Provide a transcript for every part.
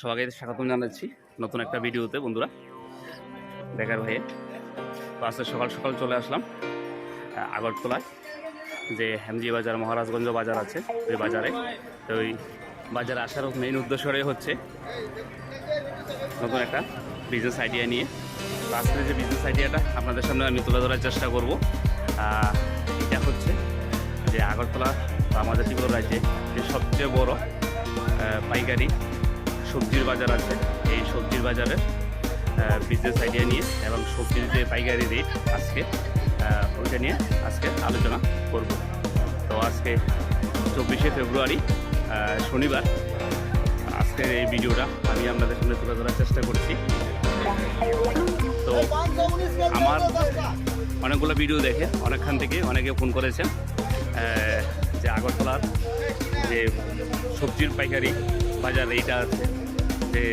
সবাইকে স্বাগতম জানাচ্ছি নতুন একটা ভিডিওতে, বন্ধুরা। দেখার তো আজকে সকাল সকাল চলে আসলাম আগরতলায়, যে হেমজি বাজার, মহারাজগঞ্জ বাজার আছে, ওই বাজারে। তো ওই বাজারে আসার মেইন উদ্দেশ্যটাই হচ্ছে নতুন একটা বিজনেস আইডিয়া নিয়ে। আজকে যে বিজনেস আইডিয়াটা আপনাদের সামনে আমি তুলে ধরার চেষ্টা করব। এটা হচ্ছে যে আগরতলা আমাদের ত্রিপুরা রাজ্যে যে সবচেয়ে বড় পাইকারি সবজির বাজার আছে, এই সবজির বাজারের বিজনেস আইডিয়া নিয়ে এবং সবজির যে পাইকারি রেট আজকে ওইটা নিয়ে আজকে আলোচনা করব। তো আজকে চব্বিশে ফেব্রুয়ারি শনিবার, আজকের এই ভিডিওটা আমি আপনাদের সামনে তুলে ধরার চেষ্টা করছি। তো আমার অনেকগুলো ভিডিও দেখে, অনেকখান থেকে অনেকে ফোন করেছেন যে আগরতলার যে সবজির পাইকারি বাজার, এইটা আছে। যে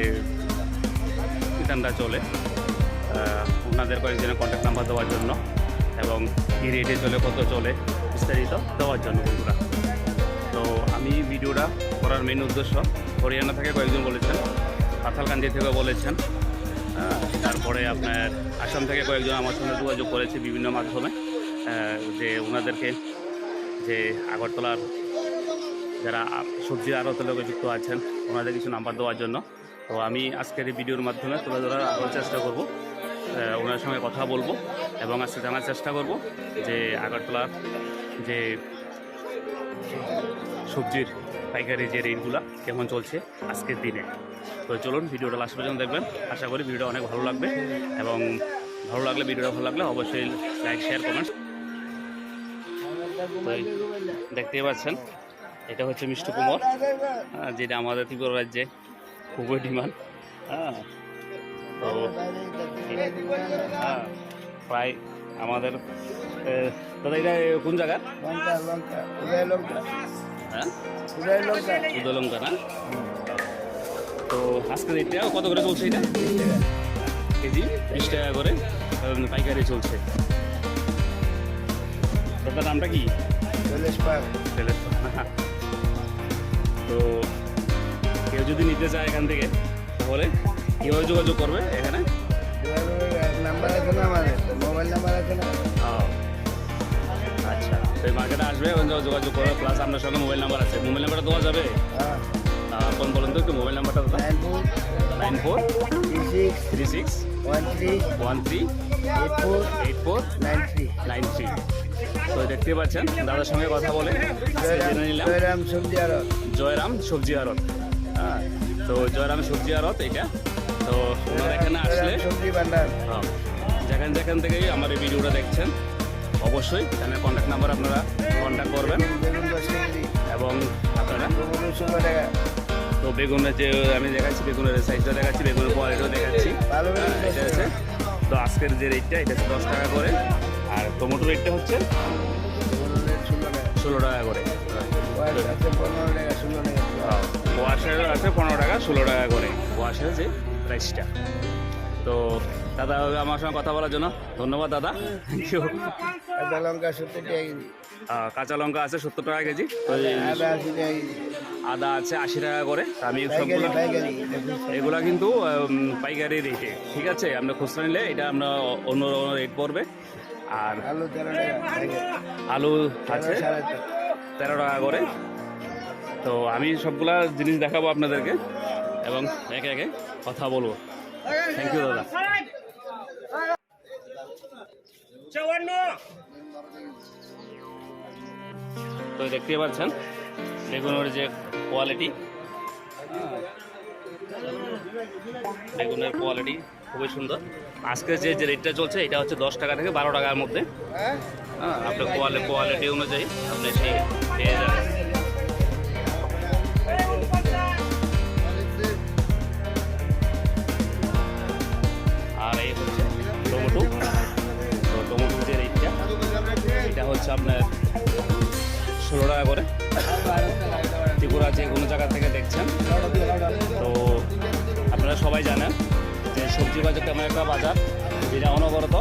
দোকানটা চলে ওনাদের কয়েকজনের কন্ট্যাক্ট নাম্বার দেওয়ার জন্য এবং কী রেটে চলে, কত চলে, বিস্তারিত দেওয়ার জন্য বন্ধুরা। তো আমি ভিডিওটা করার মেন উদ্দেশ্য, হরিয়ানা থেকে কয়েকজন বলেছেন, পাথালকান্দি থেকে বলেছেন তারপরে আপনার আসাম থেকে কয়েকজন আমার সঙ্গে যোগাযোগ করেছে বিভিন্ন মাধ্যমে যে ওনাদেরকে যে আগরতলার যারা সবজি আড়তে লোকে যুক্ত আছেন, ওনাদের কিছু নাম্বার দেওয়ার জন্য। তো আমি আজকের এই ভিডিওর মাধ্যমে তুলে ধরার আরও চেষ্টা করব। ওনার সঙ্গে কথা বলব এবং আজকে জানার চেষ্টা করব যে আগরতলার যে সবজির পাইকারি যে রেটগুলো কেমন চলছে আজকের দিনে। তো চলুন ভিডিওটা লাস্ট পর্যন্ত দেখবেন। আশা করি ভিডিওটা অনেক ভালো লাগবে এবং ভালো লাগলে ভিডিওটা ভালো লাগলে অবশ্যই লাইক, শেয়ার, কমেন্ট। দেখতেই পাচ্ছেন, এটা হচ্ছে মিষ্টি কুমোর যেটা আমাদের ত্রিপুরা রাজ্যে খুবই ডিমান্ড। হ্যাঁ। তো হ্যাঁ প্রায় আমাদের দাদা এটা কোন জায়গার? লঙ্কা লঙ্কা লঙ্কা। হ্যাঁ? উদলঙ্কা না? তো আজকে এটা কত করে চলছে এটা? কেজি? বিশ টাকা করে পাইকারি চলছে। দাদার নামটা কি? তেলের তো কেউ যদি নিতে চায় এখান থেকে তাহলে কীভাবে যোগাযোগ করবে এখানে? নাম্বার আছে না আমার মোবাইল নাম্বার আছে না? আচ্ছা তো মার্কেটে আসবে এবং যোগাযোগ করবে প্লাস আপনার সঙ্গে মোবাইল নাম্বার আছে। মোবাইল নাম্বারটা দেওয়া যাবে? হ্যাঁ। কোন বলুন তো একটু মোবাইল নাম্বারটা দাদা nine four three six one three one three eight four eight four nine three. Nine three. তো দেখতে পাচ্ছেন দাদার সঙ্গে কথা বলে জয়রাম সবজি আরও জয়রাম সবজি আড়ত। হ্যাঁ তো জয়রাম সবজি আড়ত এটা তো ওনারা এখানে আসলে সবজি ভান্ডার। হ্যাঁ, যেখান যেখান থেকেই আমার এই ভিডিওটা দেখছেন অবশ্যই এখানে কন্ট্যাক্ট নাম্বার আপনারা কন্ট্যাক্ট করবেন। এবং আপনারা তো বেগুনের যে আমি দেখাচ্ছি বেগুনের সাইজটা দেখাচ্ছি বেগুনের কোয়ালিটিও দেখাচ্ছি। হ্যাঁ, এটা হচ্ছে তো আজকের যে রেটটা এটা হচ্ছে দশ টাকা করে। আর টমেটো রেটটা হচ্ছে ষোলো টাকা। করে। আছে ষোলো টাকা। ওয়াশের আছে পনেরো টাকা ষোলো টাকা করে। ওয়াশের যে প্রাইসটা। তো দাদা আমার সঙ্গে কথা বলার জন্য ধন্যবাদ দাদা। থ্যাংক লঙ্কা সত্তর টাকা কেজি। কাঁচা লঙ্কা আছে সত্তর টাকা কেজি। আদা আছে আশি টাকা করে। আমি সবগুলো এগুলা কিন্তু পাইকারি রেটে। ঠিক আছে আমরা খুচরা নিলে এটা আমরা অন্য অন্য রেট পড়বে। আর আলু আছে। তেরো টাকা করে। তো আমি সবগুলা জিনিস দেখাবো আপনাদেরকে এবং একে একে কথা বলব। থ্যাংক ইউ দাদা। তো দেখতে পাচ্ছেন বেগুনের যে কোয়ালিটি বেগুনের কোয়ালিটি খুবই সুন্দর। আজকে যে যে রেটটা চলছে এটা হচ্ছে দশ টাকা থেকে বারো টাকার মধ্যে। হ্যাঁ আপনার কোয়ালিটি কোয়ালিটি অনুযায়ী আপনি সেই পেয়ে যাবেন। আপনার ষোলো টাকা করে। ত্রিপুরা যে কোনো জায়গা থেকে দেখছেন। তো আপনারা সবাই জানেন যে সবজি বাজার তেমন একটা বাজার যেটা অনবরত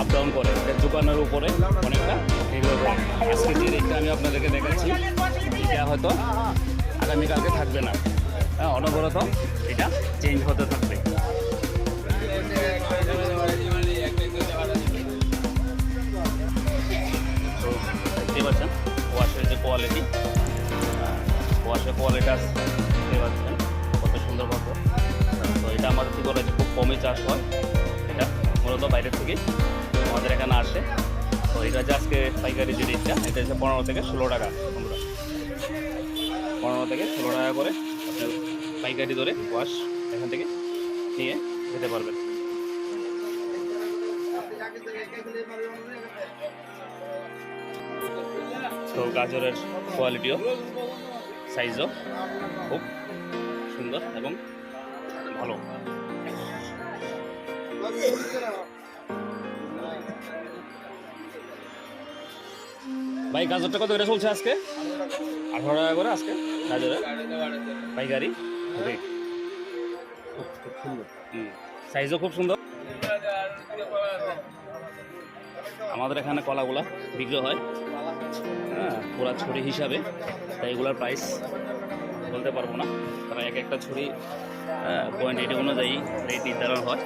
আপ ডাউন করে। দোকানের উপরে অনেকটা নির্ভর করে আজকে যে রেটটা আমি আপনাদেরকে দেখাচ্ছি, এটা হয়তো আগামীকালকে থাকবে না। হ্যাঁ অনবরত এটা চেঞ্জ হতে থাকবে। কোয়ালিটি ওয়াশের কোয়ালিটি দেখতে পাচ্ছেন। কত সুন্দর কত তো এটা আমাদের কি বলে, খুব কমই চাষ হয়। এটা মূলত বাইরের থেকে আমাদের এখানে আসে। তো এটা যে আজকে পাইকারি যে রেটটা, এটা হচ্ছে পনেরো থেকে ষোলো টাকা বন্ধুরা পনেরো থেকে ষোলো টাকা করে পাইকারি ধরে ওয়াশ এখান থেকে নিয়ে যেতে পারবেন। তো গাজরের কোয়ালিটিও সাইজও খুব সুন্দর এবং ভালো। ভাই গাজরটা কত করে চলছে আজকে? আঠারো টাকা করে আজকে গাজরের পাইকারি। রেট সাইজও খুব সুন্দর। আমাদের এখানে কলাগুলা বিক্রি হয়। হ্যাঁ পুরা ছুরি হিসাবে, তাই এগুলোর প্রাইস বলতে পারব না। কারণ এক একটা ছুরি কোয়ান্টিটি অনুযায়ী রেট নির্ধারণ হয়,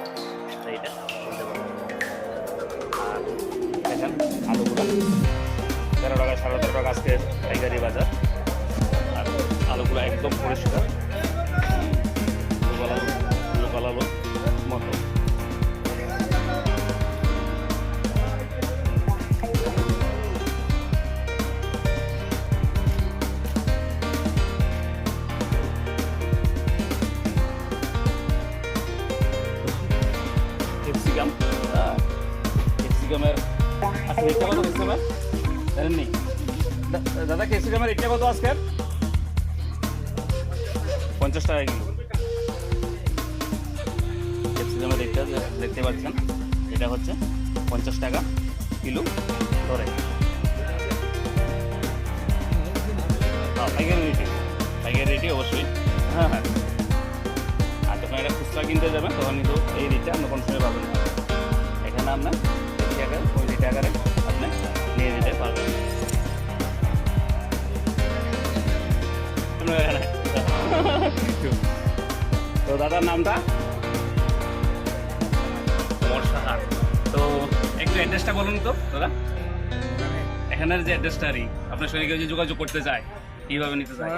তাই এটা বলতে পারব আর দেখেন আলুগুলো। তেরো টাকা, সাড়ে তেরো টাকা আজকে পাইকারি বাজার। আর আলুগুলো একদম পরিষ্কার। পঞ্চাশ টাকা কিলো। ক্যাপসিকামের রেটটা যে- দেখতে পাচ্ছেন এটা হচ্ছে পঞ্চাশ টাকা কিলো ধরে। হ্যাঁ পাইকারি রেটে। পাইকারি রেটে অবশ্যই। হ্যাঁ। হ্যাঁ। আর যখন এটা খুচরা কিনতে যাবেন তখন কিন্তু এই রেটটা আপনি কোনো সময় পাবেন এখানে আপনার টাকা পঁয়ত্রিশ টাকারে আপনি নিয়ে যেতে পারবেন। তো দাদার নামটা? অমর তো একটু অ্যাড্রেসটা বলুন তো দাদা। এখানের যে অ্যাড্রেসটা আর আপনার সঙ্গে কেউ যোগাযোগ করতে চায় কীভাবে নিতে চায়?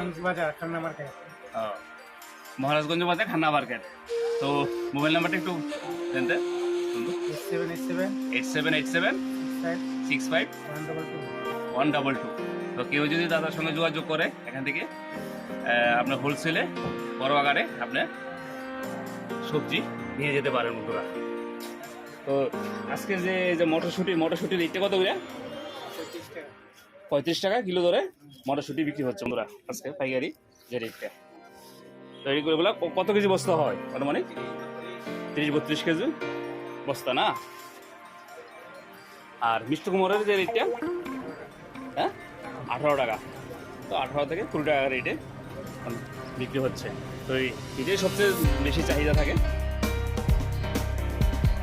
মহারাজগঞ্জ বাজার খান্না মার্কেট। তো মোবাইল নাম্বারটা একটু দেন eight seven eight seven. Six five one double two তো কেউ যদি দাদার সঙ্গে যোগাযোগ করে এখান থেকে আপনার হোলসেলে বড় আকারে আপনার সবজি নিয়ে যেতে পারেন বন্ধুরা। তো আজকে যে যে মটরশুঁটি, মটরশুঁটির রেটটা কত করে? পঁয়ত্রিশ টাকা কিলো ধরে মটরশুঁটি বিক্রি হচ্ছে বন্ধুরা, আজকে পাইকারি যে রেটটা করে বলা কত কেজি বস্তা হয় অনুমানিক তিরিশ বত্রিশ কেজি বস্তা না? আর মিষ্টি কুমোরের যে রেটটা হ্যাঁ? আঠারো টাকা। তো আঠারো থেকে কুড়ি টাকা রেটে বিক্রি হচ্ছে। তো এটাই সবচেয়ে বেশি চাহিদা থাকে।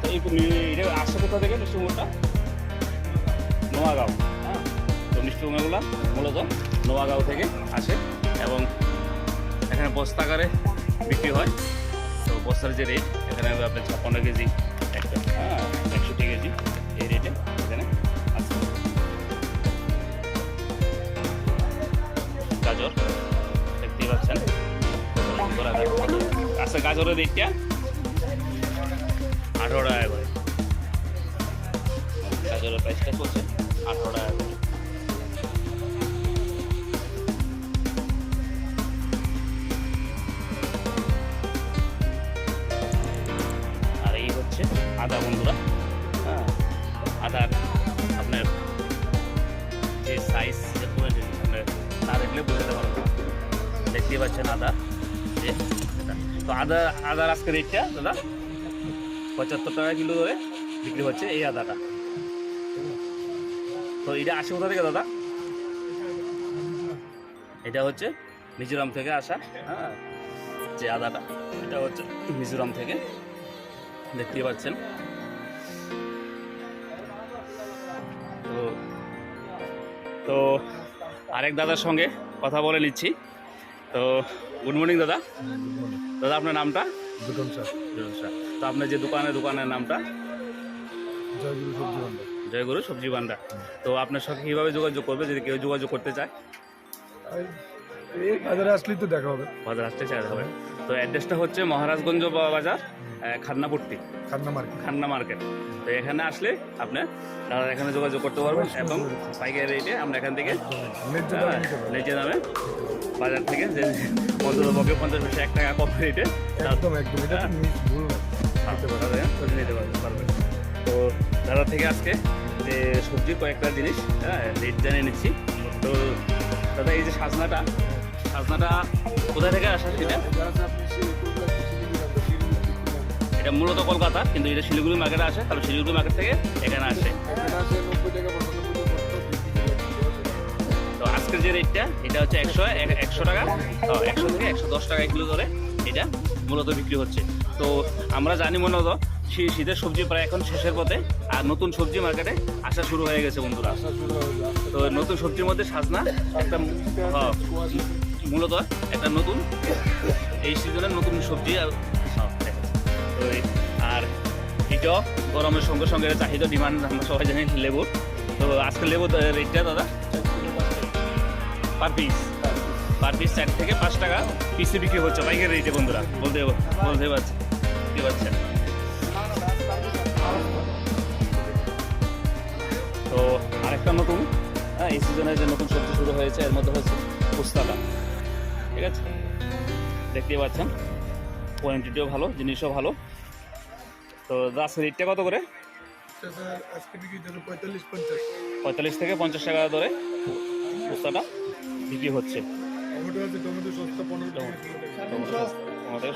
তো এই এটা আসছে কোথা থেকে মিষ্টি কুমোরটা নোয়াগাঁও হ্যাঁ? তো মিষ্টি মূলত নোয়াগাঁও থেকে আসে এবং এখানে বস্তাকারে বিক্রি হয়। তো বস্তার যে রেট এখানে আপনার ছাপ্পান্ন কেজি, একটা হ্যাঁ একষট্টি কেজি এই রেটে এখানে আছে গাজর। সুন্দর আকারে কত। আচ্ছা গাজরের রেটটা আঠারো টাকা করে। গাজরের প্রাইসটা চলছে আঠারো টাকা করে। আর এই হচ্ছে আদা, বন্ধুরা। হ্যাঁ আদার আপনার যে সাইজ আপনার না দেখলে বুঝতে পারবেন দেখতেই পাচ্ছেন আদা। তো আদা আদার আজকে রেটটা দাদা? পঁচাত্তর টাকা কিলো ধরে বিক্রি হচ্ছে এই আদাটা। তো এটা আসে কোথা থেকে, দাদা? এটা হচ্ছে মিজোরাম থেকে আসা হ্যাঁ যে আদাটা। এটা হচ্ছে মিজোরাম থেকে। দেখতে পাচ্ছেন। তো তো আরেক দাদার সঙ্গে কথা বলে নিচ্ছি। তো গুড মর্নিং দাদা। দাদা আপনার নামটা? দুটন স্যার। তো আপনার যে দোকানে দোকানের নামটা? জয় গুরু ভান্ডার। জয়গুরু সবজি ভান্ডার। তো আপনার সঙ্গে কীভাবে যোগাযোগ করবে যদি কেউ যোগাযোগ করতে চায়? বাজারে আসলেই তো দেখা হবে। বাজার আসতে চাই হবে। তো অ্যাড্রেসটা হচ্ছে মহারাজগঞ্জ বাজার খান্নাপট্টি। খান্না মার্কেট খান্না মার্কেট তো এখানে আসলে আপনি দাদা এখানে যোগাযোগ করতে পারবেন এবং পাইকারি রেটে আমরা এখান থেকে দামে লেজে দামে বাজার থেকে যে মধ্যপক্ষে পঞ্চাশ পয়সা এক টাকা কম রেটে একদম একদম। তো মিস নিতে পারবেন। তো দাদা থেকে আজকে যে সবজি কয়েকটা জিনিস হ্যাঁ রেট জানিয়ে নিচ্ছি। তো দাদা এই যে সাজনাটা সাজনাটা কোথা থেকে আসা সেটা এটা মূলত কলকাতা কিন্তু এটা শিলিগুড়ি মার্কেটে আসে তাহলে শিলিগুড়ি মার্কেট থেকে এখানে আসে। তো আজকের যে রেটটা এটা হচ্ছে একশো একশো টাকা একশো থেকে একশো দশ টাকা কিলো ধরে এটা মূলত বিক্রি হচ্ছে। তো আমরা জানি মূলত শীতের সবজি প্রায় এখন শেষের পথে, আর নতুন সবজি মার্কেটে আসা শুরু হয়ে গেছে বন্ধুরা। তো নতুন সবজির মধ্যে সাজনা, একটা মূলত একটা নতুন এই সিজনের নতুন সবজি আর আর এটাও গরমের সঙ্গে সঙ্গে চাহিদা, ডিমান্ড, আমরা সবাই জানি লেবুর তো আজকে লেবু রেটটা দাদা? পার পিস পার পিস চার থেকে পাঁচ টাকা পিসে বিক্রি হচ্ছে। বাইকের রেটে বন্ধুরা, বলতে বলতে পারছি বুঝতে পারছেন? তো আরেকটা নতুন হ্যাঁ এই সিজনে যে নতুন সবজি শুরু হয়েছে, এর মধ্যে হচ্ছে পুস্তাটা ঠিক আছে? দেখতেই পাচ্ছেন। কোয়ান্টিটিও ভালো, জিনিসও ভালো। তো দাস রেটটা কত করে? পঁয়তাল্লিশ থেকে পঞ্চাশ টাকা ধরে পুস্তাটা বিক্রি হচ্ছে।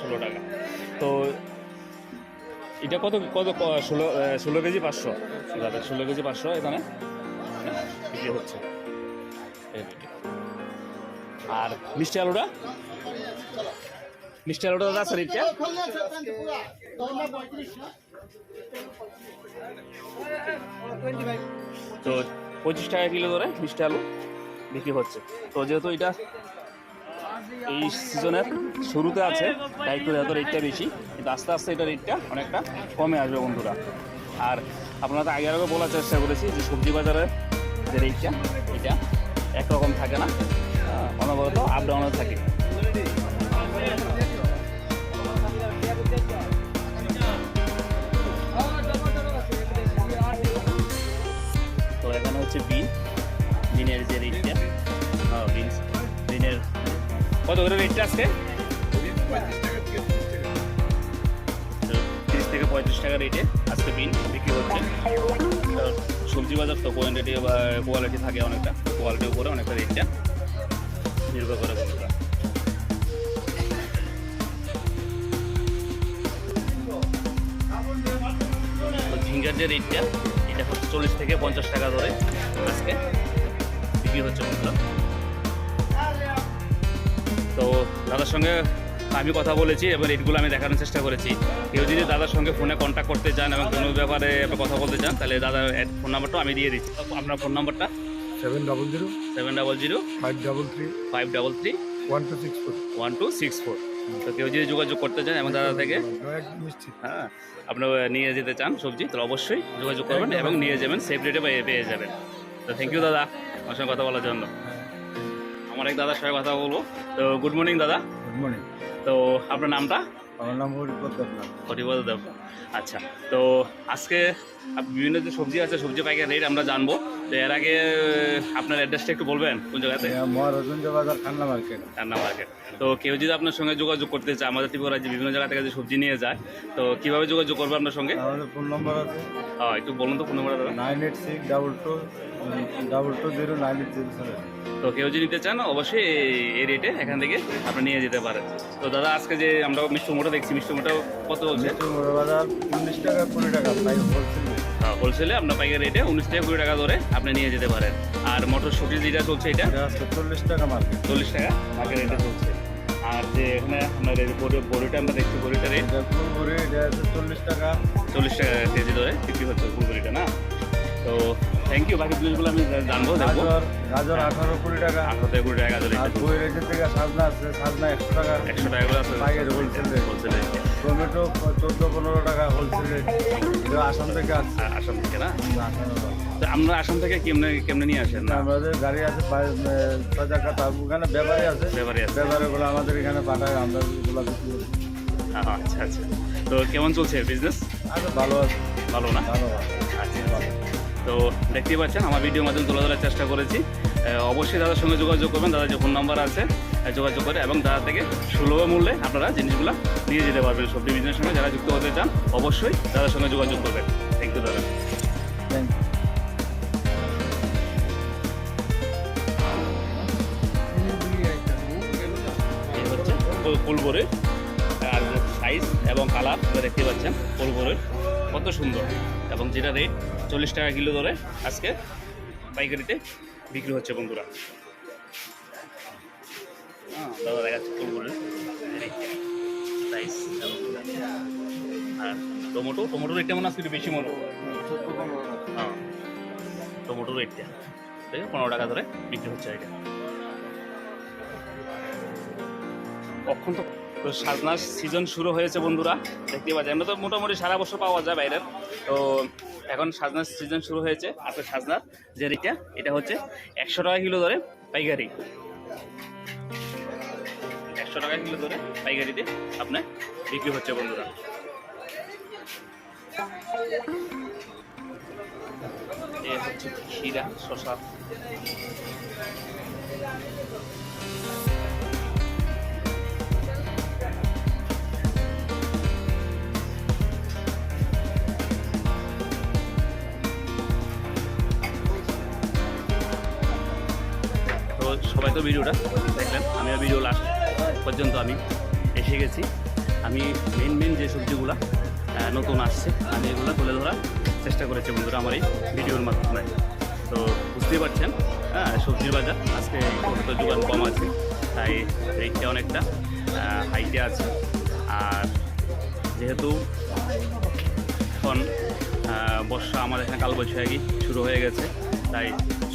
ষোলো টাকা। তো এটা কত কত ষোলো ষোলো কেজি পাঁচশো। ষোলো কেজি পাঁচশো এখানে বিক্রি হচ্ছে। আর মিষ্টি আলুটা? মিষ্টি আলুটা দাদা আছে রেটটা তো পঁচিশ টাকা কিলো ধরে মিষ্টি আলু বিক্রি হচ্ছে। তো যেহেতু এটা এই সিজনের শুরুতে আছে, তাই একটু এত রেটটা বেশি, কিন্তু আস্তে আস্তে এটা রেটটা অনেকটা কমে আসবে বন্ধুরা। আর আপনারা তো আগে আগে বলার চেষ্টা করেছি যে সবজি বাজারের যে রেটটা, এটা একরকম থাকে না। অনবরত আপ ডাউনে থাকে। তো এখানে হচ্ছে বিন বিনের যে রেটটা হ্যাঁ বিনস বিনের কত করে রেটটা আজকে? তিরিশ থেকে পঁয়ত্রিশ টাকা রেটে আজকে বিন বিক্রি হচ্ছে। সবজি বাজার তো কোয়ান্টিটি বা কোয়ালিটি থাকে অনেকটা কোয়ালিটির উপরে অনেকটা রেটটা নির্ভর করে বন্ধুরা ঝিঙ্গার যে রেটটা এটা হচ্ছে চল্লিশ থেকে পঞ্চাশ টাকা ধরে আজকে বিক্রি হচ্ছে বন্ধুরা তো দাদার সঙ্গে আমি কথা বলেছি এবং রেটগুলো আমি দেখানোর চেষ্টা করেছি। কেউ যদি দাদার সঙ্গে ফোনে কন্ট্যাক্ট করতে চান এবং কোনো ব্যাপারে কথা বলতে চান, তাহলে দাদার ফোন নাম্বারটা আমি দিয়ে দিচ্ছি। আপনার ফোন নাম্বারটা seven double zero seven double zero five double three five double three one two six four one two six four তো কেউ যদি যোগাযোগ করতে চান এবং দাদা থেকে হ্যাঁ আপনার নিয়ে যেতে চান সবজি তাহলে অবশ্যই যোগাযোগ করবেন এবং নিয়ে যাবেন সেফ রেটে পেয়ে পেয়ে যাবেন। তো থ্যাংক ইউ দাদা। আমার সঙ্গে কথা বলার জন্য। আমার এক দাদার সঙ্গে কথা বলব। তো গুড মর্নিং দাদা। গুড মর্নিং তো আপনার নামটা? আমার নাম হরিপদ দেবনাথ দেব আচ্ছা তো আজকে বিভিন্ন যে সবজি আছে সবজি পাইকার রেট আমরা জানব। তো এর আগে আপনার অ্যাড্রেসটা একটু বলবেন কোন জায়গাতে? মহারাজগঞ্জ বাজার খান্না মার্কেট। রান্না মার্কেট। তো কেউ যদি আপনার সঙ্গে যোগাযোগ করতে চায় আমাদের ত্রিপুরা রাজ্যে বিভিন্ন জায়গা থেকে যে সবজি নিয়ে যায় তো কীভাবে যোগাযোগ করবে আপনার সঙ্গে? আমাদের ফোন নম্বর আছে। হ্যাঁ একটু বলুন তো phone number nine eight six double two double two zero nine zero seven তো কেউ যদি নিতে চান অবশ্যই এই- রেটে এখান থেকে আপনি নিয়ে যেতে পারেন। তো দাদা আজকে যে আমরা মিষ্টি মোটা দেখছি মিষ্টি মোটা কত বাজার উনিশ টাকা কুড়ি টাকা হোলসেল হোলসেলে আপনার পাইকারি রেটে উনিশ থেকে কুড়ি টাকা ধরে আপনি নিয়ে যেতে পারেন। আর মটরশুটি যেটা চলছে এটা? চল্লিশ টাকা মার্কেট চল্লিশ টাকা মার্কেট রেটে চলছে। আর যে এখানে আপনার এই বড়ি- বড়িটা আমরা দেখছি বড়িটা রেট ফুলপুরি এটা চল্লিশ টাকা। চল্লিশ টাকা কেজি ধরে বিক্রি হচ্ছে ফুলকপিটা না? তো থ্যাংক ইউ বাকি জিনিসগুলো আমি জানব দেখব। গাজর আঠারো কুড়ি টাকা। আঠারো থেকে কুড়ি টাকা গাজর আর বই রেখে থেকে সাজনা আছে সাজনা একশো টাকা। একশো টাকা করে আছে। rate। হোলসেল রেট টমেটো চোদ্দ পনেরো টাকা হোলসেল রেট আসাম থেকে আসছে আসাম থেকে না? তো আমরা আসাম থেকে কেমনে কেমনে নিয়ে আসেন? আমাদের গাড়ি আছে তার ওখানে ব্যাপারে আছে। ব্যাপারে আছে। ব্যাপারেগুলো আমাদের এখানে পাঠায় আমরা আচ্ছা আচ্ছা। তো কেমন চলছে বিজনেস আচ্ছা ভালো আছে। ভালো না? ভালো আছে। আচ্ছা। তো দেখতেই পাচ্ছেন আমার ভিডিওর মাধ্যমে তুলে ধরার চেষ্টা করেছি। অবশ্যই দাদার সঙ্গে যোগাযোগ করবেন দাদার যে ফোন নাম্বার আছে যোগাযোগ করে এবং দাদা থেকে সুলভ মূল্যে আপনারা জিনিসগুলো নিয়ে যেতে পারবেন। সবজি বিজনেসের সঙ্গে যারা যুক্ত হতে চান অবশ্যই দাদার সঙ্গে যোগাযোগ করবেন। থ্যাংক ইউ দাদা। থ্যাংক ইউ এই ফুলবরের আর সাইজ এবং কালার দেখতে পাচ্ছেন ফুলবরের কত সুন্দর। এবং যেটা রেট চল্লিশ টাকা কিলো ধরে আজকে পাইকারিতে বিক্রি হচ্ছে বন্ধুরা। হ্যাঁ, দাদা দেখাচ্ছে আর টমেটো টমেটো রেটটা মনে আজকে বেশি মনে হয়। হ্যাঁ টমেটো রেটটা দেখে পনেরো টাকা ধরে বিক্রি হচ্ছে এটা। কখন তো সাজনার সিজন শুরু হয়েছে বন্ধুরা দেখতে পাচ্ছি আমরা তো মোটামুটি সারা বছর পাওয়া যায় বাইরের। তো এখন সাজনার সিজন শুরু হয়েছে আপনার সাজনার যে রেটটা, এটা হচ্ছে একশো টাকা কিলো ধরে পাইকারি। একশো টাকা কিলো ধরে পাইকারিতে আপনার বিক্রি হচ্ছে বন্ধুরা। এ হচ্ছে ক্ষীরা শশা সবাই তো ভিডিওটা দেখলেন, আমিও ভিডিও লাস্ট পর্যন্ত আমি এসে গেছি। আমি মেন মেন যে সবজিগুলো নতুন আসছে, আমি এগুলো তুলে ধরার চেষ্টা করেছি বন্ধুরা আমার এই ভিডিওর মাধ্যমে। তো বুঝতেই পারছেন হ্যাঁ সবজির বাজার আজকে একটু যোগান কম আছে, তাই রেটটা অনেকটা হাইটে আছে। আর যেহেতু এখন বর্ষা আমাদের এখানে কালবৈশাখী শুরু হয়ে গেছে, তাই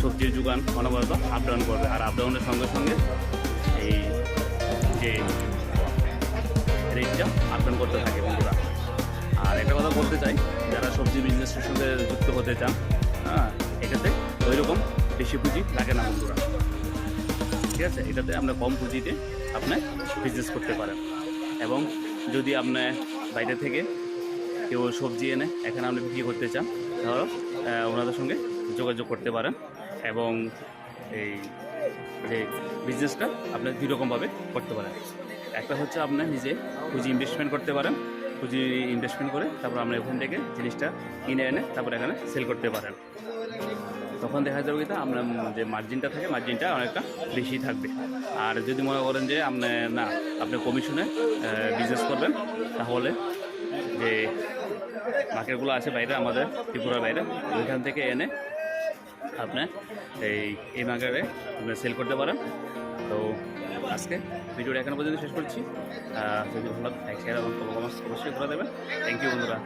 সবজির যোগান অনবরত আপ ডাউন করবে। আর আপ ডাউনের সঙ্গে সঙ্গে এই যে রেটটা আপ ডাউন করতে থাকে বন্ধুরা। আর একটা কথা বলতে চাই, যারা সবজি বিজনেসের সঙ্গে যুক্ত হতে চান হ্যাঁ এটাতে ওই রকম বেশি পুঁজি লাগে না বন্ধুরা। ঠিক আছে? এটাতে আপনার কম পুঁজিতে আপনি বিজনেস করতে পারেন। এবং যদি আপনি বাইরে থেকে কেউ সবজি এনে এখানে আপনি বিক্রি করতে চান, ধরো ওনাদের সঙ্গে যোগাযোগ করতে পারেন। এবং এই যে বিজনেসটা আপনি দুই রকমভাবে করতে পারেন। একটা হচ্ছে আপনি নিজে পুঁজি ইনভেস্টমেন্ট করতে পারেন, পুঁজি ইনভেস্টমেন্ট করে তারপর আপনি ওখান থেকে জিনিসটা কিনে এনে তারপর এখানে সেল করতে পারেন। তখন দেখা যাবে কি আপনার যে মার্জিনটা থাকে মার্জিনটা অনেকটা বেশি থাকবে। আর যদি মনে করেন যে আপনি, না, আপনি কমিশনে বিজনেস করবেন, তাহলে যে মার্কেটগুলো আছে বাইরে, আমাদের ত্রিপুরার বাইরে, ওইখান থেকে এনে আপনি এই মার্কেটে আপনি সেল করতে পারেন তো আজকে ভিডিওটা এখানে পর্যন্ত শেষ করছি। যদি ভালো লাইক শেয়ার এবং কমেন্টস অবশ্যই করে দেবেন থ্যাংক ইউ বন্ধুরা।